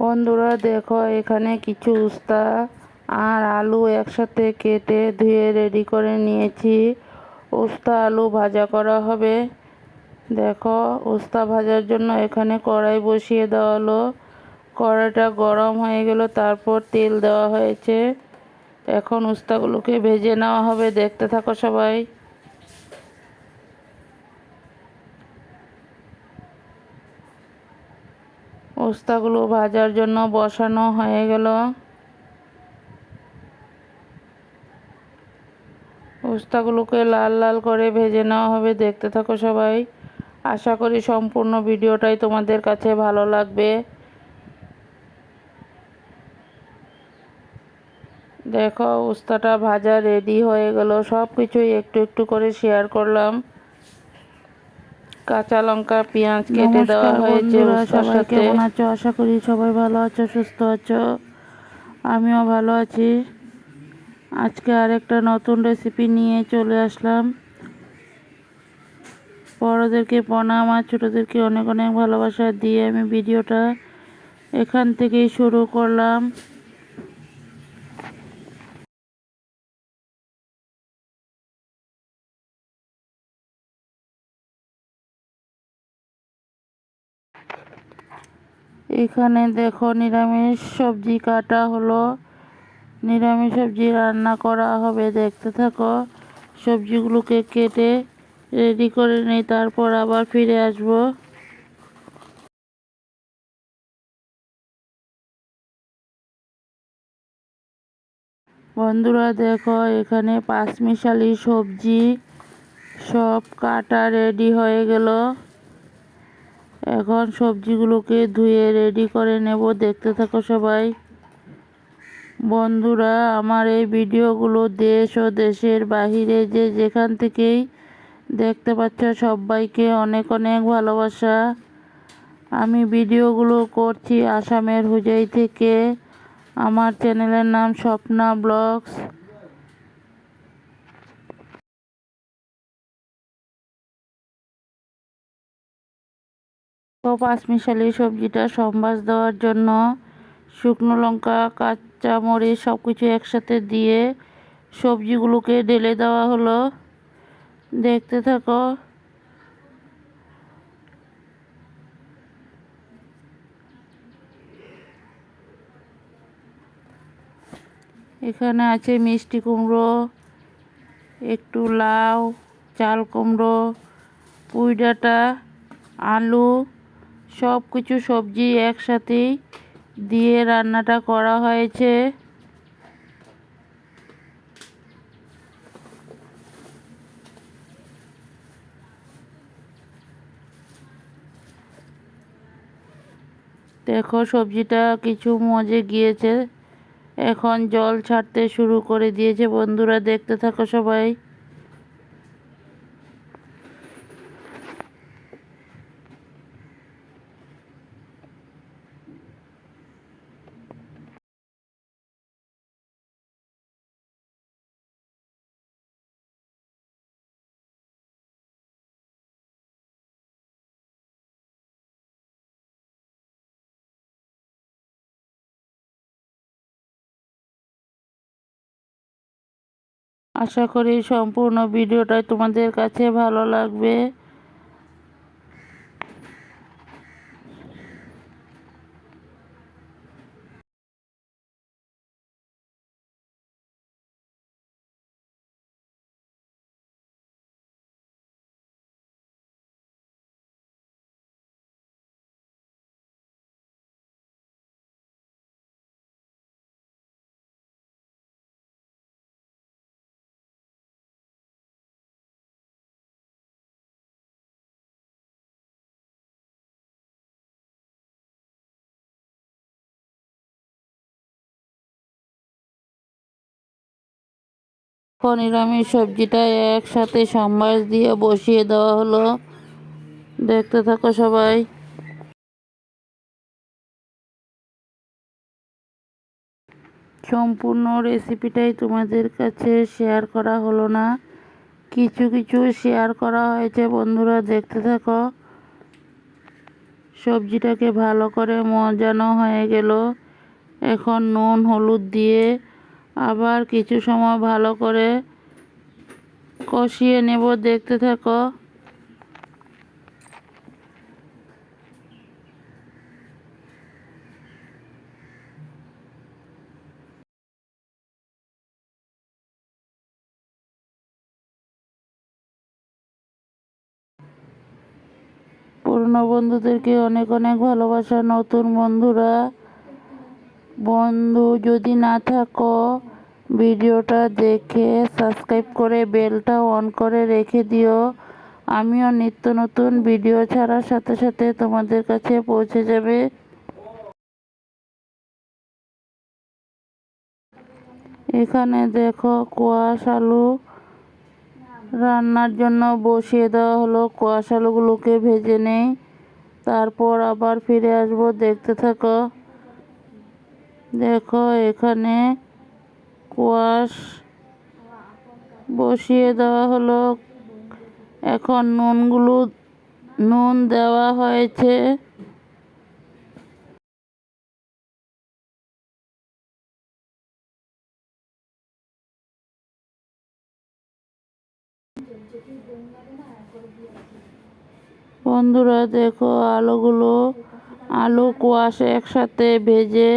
বন্ধুরা, দেখো, এখানে কিছু উস্তা আর আলু একসাথে কেটে ধুয়ে রেডি করে নিয়েছি। উস্তা আলু ভাজা করা হবে। দেখো, উস্তা ভাজার জন্য এখানে কড়াই বসিয়ে দেওয়া হলো। কড়াইটা গরম হয়ে গেল, তারপর তেল দেওয়া হয়েছে। এখন উস্তাগুলোকে ভেজে নেওয়া হবে। দেখতে থাকো সবাই। উস্তাগুলো ভাজার জন্য বসানো হয়ে গেল। উস্তাগুলোকে লাল লাল করে ভেজে নেওয়া হবে। দেখতে থাকো সবাই। আশা করি সম্পূর্ণ ভিডিওটাই তোমাদের কাছে ভালো লাগবে। দেখো উস্তাটা ভাজা রেডি হয়ে গেল। সব কিছুই একটু একটু করে শেয়ার করলাম। কাঁচা লঙ্কা পেঁয়াজ কেটে দেওয়া হয়েছে সবাই কেমন আছো? আশা করি সবাই ভালো আছো সুস্থ আছো। আমিও ভালো আছি। আজকে আরেকটা নতুন রেসিপি নিয়ে চলে আসলাম। বড়োদেরকে প্রণাম আর ছোটোদেরকে অনেক অনেক ভালোবাসা দিয়ে আমি ভিডিওটা এখান থেকেই শুরু করলাম। এখানে দেখো নিরামিষ সবজি কাটা হলো। নিরামিষ সবজি রান্না করা হবে, দেখতে থাকো। সবজিগুলোকে কেটে রেডি করে নিই, তারপর আবার ফিরে আসব। বন্ধুরা দেখো, এখানে পাঁচমিশালি সবজি সব কাটা রেডি হয়ে গেল। এখন সবজিগুলোকে ধুয়ে রেডি করে নেব। দেখতে থাকো সবাই। বন্ধুরা, আমার এই ভিডিওগুলো দেশ ও দেশের বাহিরে যে যেখান থেকেই দেখতে পাচ্ছ, সবাইকে অনেক অনেক ভালোবাসা। আমি ভিডিওগুলো করছি আসামের হুজাই থেকে। আমার চ্যানেলের নাম স্বপ্না ব্লগস। তো পাঁচমিশালি সবজিটা সম্বাস দেওয়ার জন্য শুকনো লঙ্কা কাঁচা মরিচ সব কিছু একসাথে দিয়ে সবজিগুলোকে ঢেলে দেওয়া হলো। দেখতে থাকো। এখানে আছে মিষ্টি কুমড়ো, একটু লাউ, চাল কুমড়ো, পুঁই ডাঁটা, আলু সব কিছু সবজি একসাথেই দিয়ে রান্নাটা করা হয়েছে। দেখো সবজিটা কিছু মজে গিয়েছে। এখন জল ছাড়তে শুরু করে দিয়েছে। বন্ধুরা দেখতে থাকো সবাই। আশা করি সম্পূর্ণ ভিডিওটাই তোমাদের কাছে ভালো লাগবে। নিরামিষ সবজিটা একসাথে সম্বাস দিয়ে বসিয়ে দেওয়া হলো। দেখতে থাকো সবাই। সম্পূর্ণ রেসিপিটাই তোমাদের কাছে শেয়ার করা হলো না। কিছু কিছু শেয়ার করা হয়েছে বন্ধুরা, দেখতে থাকো। সবজিটাকে ভালো করে মজানো হয়ে গেল। এখন নুন, হলুদ দিয়ে আবার কিছু সময় ভালো করে কষিয়ে নেব, দেখতে থাকো। পুরনো বন্ধুদেরকে অনেক অনেক ভালোবাসা, নতুন বন্ধুরা। বন্ধু যদি না থাকো ভিডিওটা দেখে সাবস্ক্রাইব করে বেলটা অন করে রেখে দিও। আমিও নিত্য নতুন ভিডিও ছাড়ার সাথে সাথে তোমাদের কাছে পৌঁছে যাবে। এখানে দেখো কোয়াশ আলু রান্নার জন্য বসিয়ে দেওয়া হলো। কোয়াশ আলুগুলোকে ভেজে নেই। তারপর আবার ফিরে আসব, দেখতে থাকো। দেখো এখানে কোয়াশ বসিয়ে দেওয়া হলো। এখন নুনগুলো, নুন দেওয়া হয়েছে। বন্ধুরা, দেখো আলুগুলো, আলু কোয়াশ একসাথে ভেজে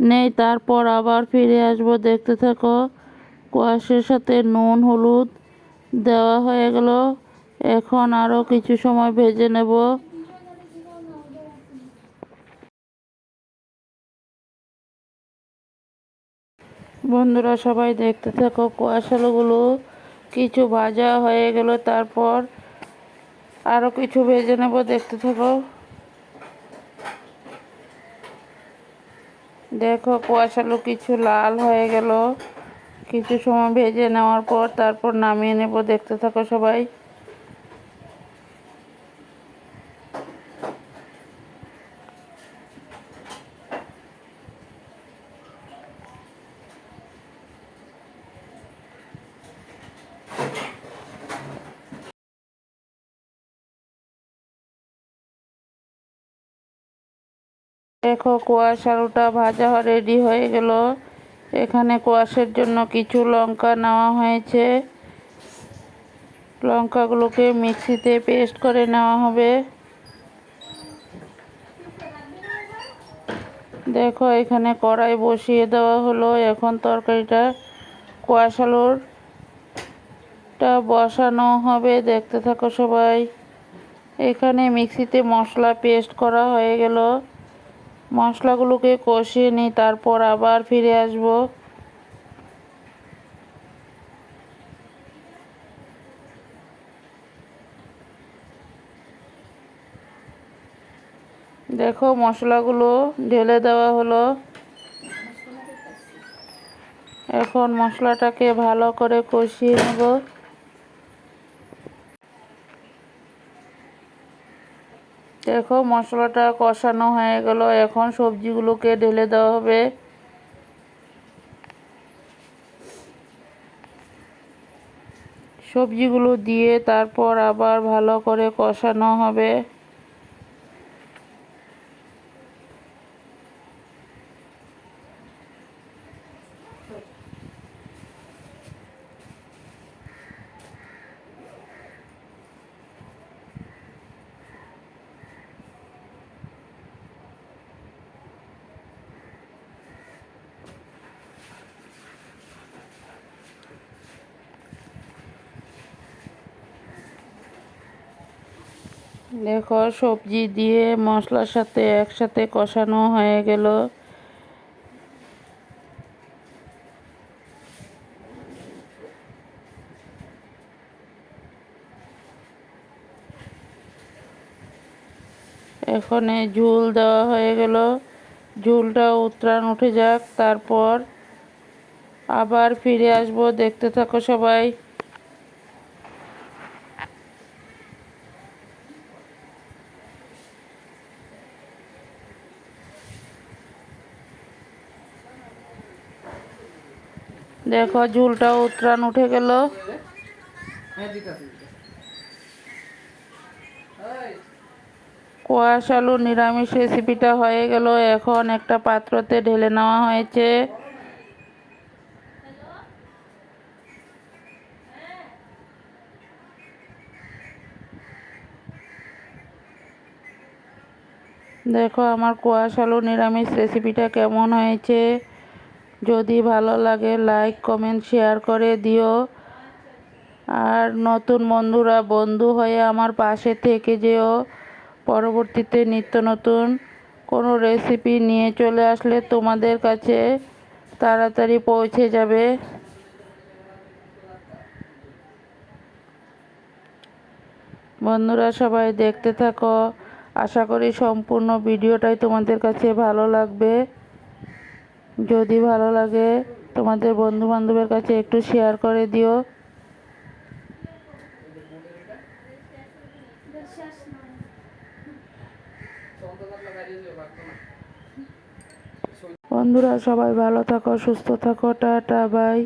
নেই, তারপর আবার ফিরে আসব। দেখতে থাকো, কোয়াশের সাথে নুন, হলুদ দেওয়া হয়ে গেল। এখন আরও কিছু সময় ভেজে নেব। বন্ধুরা, সবাই দেখতে থাকো, কোয়াশ আলুগুলো কিছু ভাজা হয়ে গেল। তারপর আরও কিছু ভেজে নেব। দেখতে থাকো। দেখো কুয়াশালো কিছু লাল হয়ে গেল। কিছু সময় ভেজে নেওয়ার পর তারপর নামিয়ে নেব। দেখতে থাকো সবাই। দেখো, কোয়াশ আলুটা ভাজা রেডি হয়ে গেল। এখানে কোয়াশের জন্য কিছু লঙ্কা নেওয়া হয়েছে। লঙ্কাগুলোকে মিক্সিতে পেস্ট করে নেওয়া হবে। দেখো, এখানে কড়াই বসিয়ে দেওয়া হলো। এখন তরকারিটা কোয়াশ আলুরটা বসানো হবে। দেখতে থাকো সবাই। এখানে মিক্সিতে মশলা পেস্ট করা হয়ে গেল। মশলাগুলোকে কষিয়ে নিই, তারপর আবার ফিরে আসব। দেখো মশলাগুলো ঢেলে দেওয়া হলো। এখন মশলাটাকে ভালো করে কষিয়ে নেব। দেখো, মশলাটা কষানো হয়ে গেল। এখন সবজিগুলোকে ঢেলে দেওয়া হবে। সবজিগুলো দিয়ে তারপর আবার ভালো করে কষানো হবে। দেখো, সবজি দিয়ে মশলার সাথে একসাথে কষানো হয়ে গেল। এখানে ঝুল দেওয়া হয়ে গেল। ঝুলটা উত্তরাণ উঠে যাক, তারপর আবার ফিরে আসব। দেখতে থাকো সবাই। দেখো ঝুলটা উত্তরাণ উঠে গেল। কোয়াশ আলু নিরামিষ রেসিপিটা হয়ে গেল। এখন একটা পাত্রতে ঢেলে নেওয়া হয়েছে। দেখো, আমার কোয়াশ আলু নিরামিষ রেসিপিটা কেমন হয়েছে। যদি ভালো লাগে লাইক কমেন্ট শেয়ার করে দিও। আর নতুন বন্ধুরা, বন্ধু হয়ে আমার পাশে থেকে যেও। পরবর্তীতে নিত্য নতুন কোনো রেসিপি নিয়ে চলে আসলে তোমাদের কাছে তাড়াতাড়ি পৌঁছে যাবে। বন্ধুরা, সবাই দেখতে থাকো। আশা করি সম্পূর্ণ ভিডিওটাই তোমাদের কাছে ভালো লাগবে। যদি ভালো লাগে, তোমাদের বন্ধু বান্ধবের কাছে একটু শেয়ার করে দিও। বন্ধুরা, সবাই ভালো থাকো, সুস্থ থাকো, টাটা, বাই।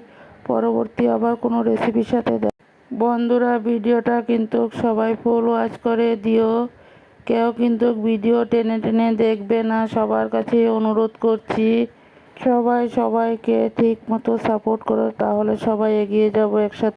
পরবর্তী আবার কোনো রেসিপির সাথে দেখ। বন্ধুরা, ভিডিওটা কিন্তু সবাই ফুল ওয়াচ করে দিও। কেউ কিন্তু ভিডিও টেনে টেনে দেখবে না, সবার কাছে অনুরোধ করছি। সবাই সবাইকে ঠিক মতো সাপোর্ট করো তাহলে সবাই এগিয়ে যাব একসাথে।